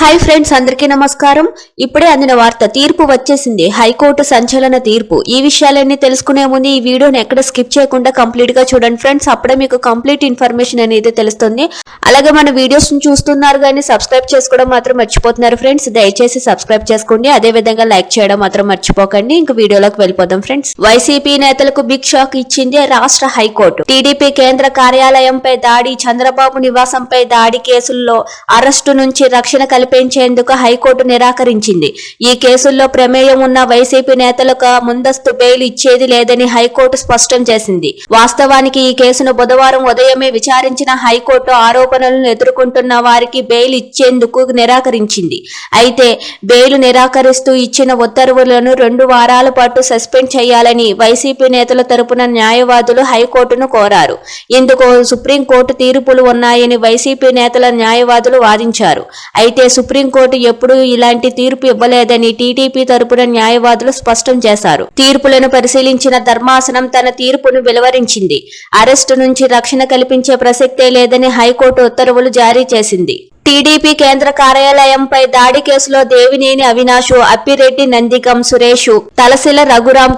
Hi friends అందరికీ నమస్కారం. ఇప్పుడే అందిన వార్త తీర్పు వచ్చేసింది. హైకోర్టు సంచలన తీర్పు. ఈ విషయాలన్నీ తెలుసుకునే ముందు ఈ వీడియోని ఎక్కడ స్కిప్ చేయకుండా కంప్లీట్గా చూడండి ఫ్రెండ్స్ అప్పుడే మీకు కంప్లీట్ ఇన్ఫర్మేషన్ అనేది తెలుస్తుంది. అలాగే మన వీడియోస్ని చూస్తున్నారు కానీ సబ్స్క్రైబ్ చేసుకోవడం మాత్రం మర్చిపోతున్నారు ఫ్రెండ్స్ దయచేసి సబ్స్క్రైబ్ చేసుకోండి. అదే విధంగా లైక్ చేయడం మాత్రం మర్చిపోకండి. ఇంక వీడియోలోకి వెళ్ళిపోదాం ఫ్రెండ్స్ వైసీపీ నేతలకు బిగ్ షాక్ ఇచ్చింది రాష్ట్ర హైకోర్టు. టీడీపీ కేంద్ర కార్యాలయంపై దాడి చంద్రబాబు నివాసంపై దాడి కేసుల్లో అరెస్టు నుంచి రక్షణ కల్పించేందుకు హైకోర్టు నిరాకరించింది. ఈ కేసుల్లో ప్రమేయం ఉన్న వైసీపీ నేతలకు ముందస్తు బెయిల్ ఇచ్చేది లేదని హైకోర్టు స్పష్టం చేసింది. వాస్తవానికి ఈ కేసును బుధవారం ఉదయమే విచారించిన హైకోర్టు ఆరోపణలను ఎదుర్కొంటున్న వారికి బెయిల్ ఇచ్చేందుకు నిరాకరించింది. అయితే బెయిల్ నిరాకరిస్తూ ఇచ్చిన ఉత్తర్వులను రెండు వారాల పాటు సస్పెండ్ చేయాలని వైసీపీ నేతల తరపున న్యాయవాదులు హైకోర్టును కోరారు. ఇందుకు సుప్రీంకోర్టు తీర్పులు ఉన్నాయని వైసీపీ నేతల న్యాయవాదులు వాదించారు. అయితే సుప్రీంకోర్టు ఎప్పుడూ ఇలాంటి తీర్పు ఇవ్వలేదని టీడీపీ తరపున న్యాయవాదులు స్పష్టం చేశారు. తీర్పులను పరిశీలించిన ధర్మాసనం తన తీర్పును వెలువరించింది. అరెస్టు నుంచి రక్షణ కల్పించే ప్రసక్తే లేదని హైకోర్టు ఉత్తర్వులు జారీ చేసింది. టీడీపీ కేంద్ర కార్యాలయంపై దాడి కేసులో దేవినేని అవినాష్ అప్పిరెడ్డి నందిగం సురేష్ తలసిల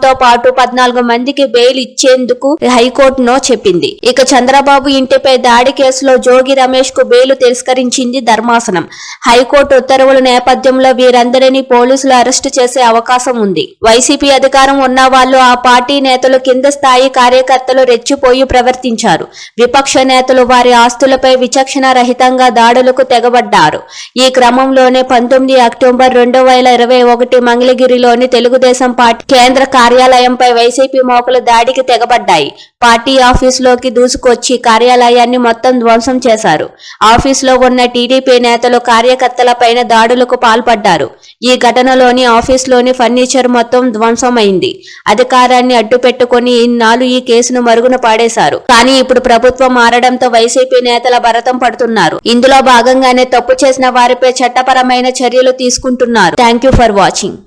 తో పాటు పద్నాలుగు మందికి బెయిల్ ఇచ్చేందుకు హైకోర్టు నో చెప్పింది. ఇక చంద్రబాబు ఇంటిపై దాడి కేసులో జోగి రమేష్కు బెయిల్ తిరస్కరించింది ధర్మాసనం. హైకోర్టు ఉత్తర్వుల నేపథ్యంలో వీరందరినీ పోలీసులు అరెస్టు చేసే అవకాశం ఉంది. వైసీపీ అధికారం ఉన్న వాళ్ళు ఆ పార్టీ నేతలు కింద స్థాయి కార్యకర్తలు రెచ్చిపోయి ప్రవర్తించారు. విపక్ష నేతలు వారి ఆస్తులపై విచక్షణ రహితంగా దాడులకు తెగబడ్డారు. ఈ క్రమంలోనే పంతొమ్మిది అక్టోబర్ రెండు వేల ఇరవై ఒకటి మంగళగిరిలోని తెలుగుదేశం పార్టీ కేంద్ర కార్యాలయంపై వైసీపీ మోకలు దాడికి తెగబడ్డాయి. పార్టీ ఆఫీసులోకి దూసుకొచ్చి కార్యాలయాన్ని మొత్తం ధ్వంసం చేశారు. ఆఫీసులో ఉన్న టీడీపీ నేతలు కార్యకర్తలపైన దాడులకు పాల్పడ్డారు. ఈ ఘటనలోని ఆఫీసులోని ఫర్నిచర్ మొత్తం ధ్వంసమైంది. అధికారాన్ని అడ్డుపెట్టుకుని ఇన్నాళ్ళు ఈ కేసును మరుగున పాడేశారు. కానీ ఇప్పుడు ప్రభుత్వం మారడంతో వైసీపీ నేతల భరతం పడుతున్నారు. ఇందులో భాగంగానే తప్పు చేసిన వారిపై చట్టపరమైన చర్యలు తీసుకుంటున్నారు. Thank you for watching.